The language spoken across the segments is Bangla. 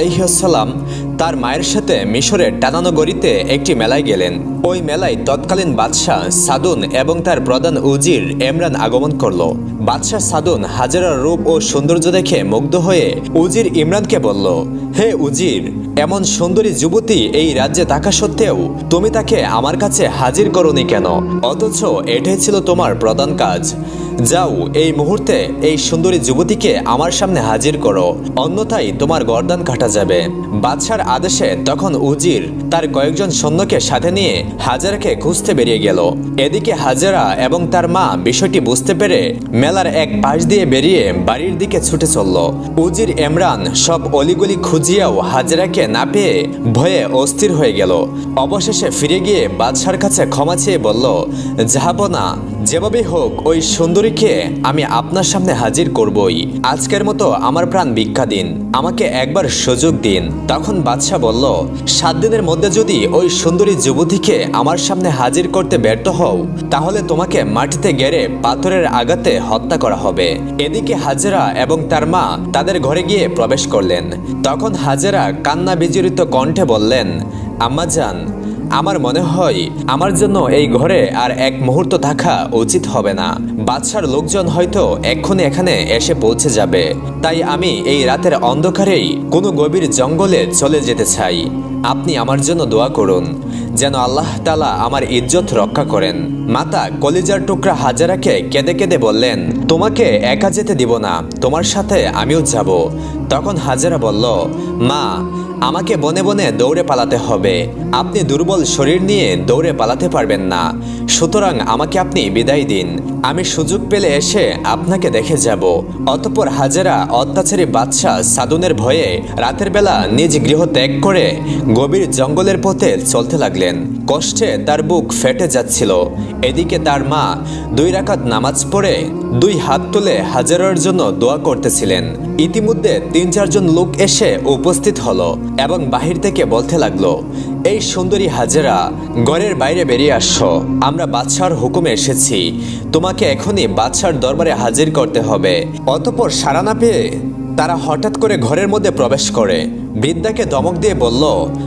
আলহিহাসাল্লাম তার মায়ের সাথে মিশরের টানানগরীতে একটি মেলায় গেলেন। ওই মেলায় তৎকালীন বাদশাহ সাদুন এবং তার প্রধান উজির এমরান আগমন করল। বাদশাহ সাদুন হাজারার রূপ ও সৌন্দর্য দেখে মুগ্ধ হয়ে উজির ইমরানকে বলল, হে উজির এমন সুন্দরী যুবতী এই রাজ্যে থাকা সত্ত্বেও তুমি তাকে আমার কাছে হাজির করনি কেন? অথচ এটাই ছিল তোমার প্রধান কাজ। যাও, এই মুহূর্তে এই সুন্দরী যুবতীকে আমার সামনে হাজির করো। অন্যথায় তোমার গর্দান কাটা যাবে। বাদশার আদেশে তখন উজির তার কয়েকজন সৈন্যকে সাথে নিয়ে হাজারাকে খুঁজতে বেরিয়ে গেল। এদিকে হাজারা এবং তার মা বিষয়টি বুঝতে পেরে মেলার এক পাশ দিয়ে বেরিয়ে বাড়ির দিকে ছুটে চলল। উজির এমরান সব অলিগলি খুঁজিয়াও হাজারাকে না পেয়ে ভয়ে অস্থির হয়ে গেল। অবশেষে ফিরে গিয়ে বাদশার কাছে ক্ষমা চেয়ে বলল, যাহাব না যেভাবে হোক, ওই সুন্দরীকে আমি আপনার সামনে হাজির করবই। আজকের মতো আমার প্রাণ ভিক্ষা দিন, আমাকে একবার সুযোগ দিন। তখন বাদশাহ বলল, সাত দিনের মধ্যে যদি ওই সুন্দরী যুবতীকে আমার সামনে হাজির করতে ব্যর্থ হও, তাহলে তোমাকে মাটিতে গেড়ে পাথরের আঘাতে হত্যা করা হবে। এদিকে হাজেরা এবং তার মা তাদের ঘরে গিয়ে প্রবেশ করলেন। তখন হাজেরা কান্না বিজড়িত কণ্ঠে বললেন আম্মাজান আমার মনে হয় আমার জন্য এই ঘরে আর এক মুহূর্ত থাকা উচিত হবে না। বাদশার লোকজন হয়তো এক্ষুনি এখানে এসে পৌঁছে যাবে। তাই আমি এই রাতের অন্ধকারেই কোনো গভীর জঙ্গলে চলে যেতে চাই। আপনি আমার জন্য দোয়া করুন, যেন আল্লাহ তালা আমার ইজ্জত রক্ষা করেন। মাতা কলিজার টুকরা হাজারাকে কেঁদে কেঁদে বললেন, তোমাকে একা যেতে দিব না, তোমার সাথে আমিও যাব। তখন হাজারা বলল, মা আমাকে বনে বনে দৌড়ে পালাতে হবে। আপনি দুর্বল শরীর নিয়ে দৌড়ে পালাতে পারবেন না। সুতরাং আমাকে আপনি বিদায় দিন। আমি সুযোগ পেলে এসে আপনাকে দেখে যাব। অতপর হাজারা, অত্যাচারী বাদশাহ সাদুনের ভয়ে রাতের বেলা নিজ গৃহ ত্যাগ করে গভীর জঙ্গলের পথে চলতে লাগলেন। কষ্টে তার বুক ফেটে যাচ্ছিল। এদিকে তার মা দুই রাকাত নামাজ পড়ে দুই হাত তুলে হাজারার জন্য দোয়া করতেছিলেন। ইতিমধ্যে তিন চারজন লোক এসে উপস্থিত হলো। এবং বাহির থেকে বলতে লাগল, এই সুন্দরী হাজারা, ঘরের বাইরে বেরিয়ে আসছো। আমরা বাদশার হুকুমে এসেছি। তোমাকে এখনই বাদশার দরবারে হাজির করতে হবে। অতপর সারা না পেয়ে তারা হঠাৎ করে ঘরের মধ্যে প্রবেশ করে। বৃদ্ধাকে দমক দিয়ে বলল,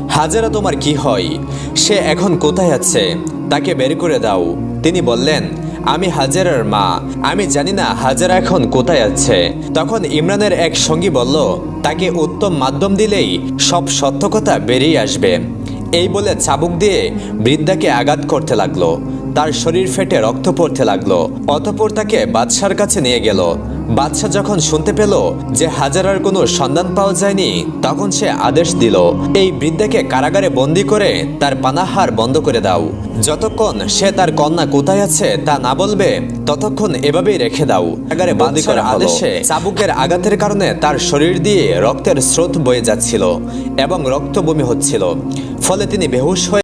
হাজারা, তোমার কি হয়? সে এখন কোথায় আছে? তাকে বের করে দাও। তিনি বললেন আমি হাজারার মা। আমি জানি না হাজারা এখন কোথায় আছে। তখন ইমরানের এক সঙ্গী বলল, তাকে উত্তম মাধ্যম দিলেই সব সত্য কথা বেরিয়ে আসবে। এই বলে চাবুক দিয়ে বৃদ্ধাকে আঘাত করতে লাগল। তার শরীর ফেটে রক্ত পড়তে লাগল। অতপর তাকে বাদশার কাছে নিয়ে গেল। বাদশাহ যখন শুনতে পেল যে হাজারার কোনো সন্ধান পাওয়া যায়নি তখন সে আদেশ দিল এই বৃদ্ধাকে কারাগারে বন্দি করে তার পানাহার বন্ধ করে দাও। যতক্ষণ সে তার কন্যা কোথায় আছে তা না বলবে ততক্ষণ এভাবেই রেখে দাও। কারাগারে বন্দি করার আদেশে চাবুকের আঘাতের কারণে তার শরীর দিয়ে রক্তের স্রোত বয়ে যাচ্ছিল এবং রক্ত বমি হচ্ছিল। ফলে তিনি বেহুশ হয়ে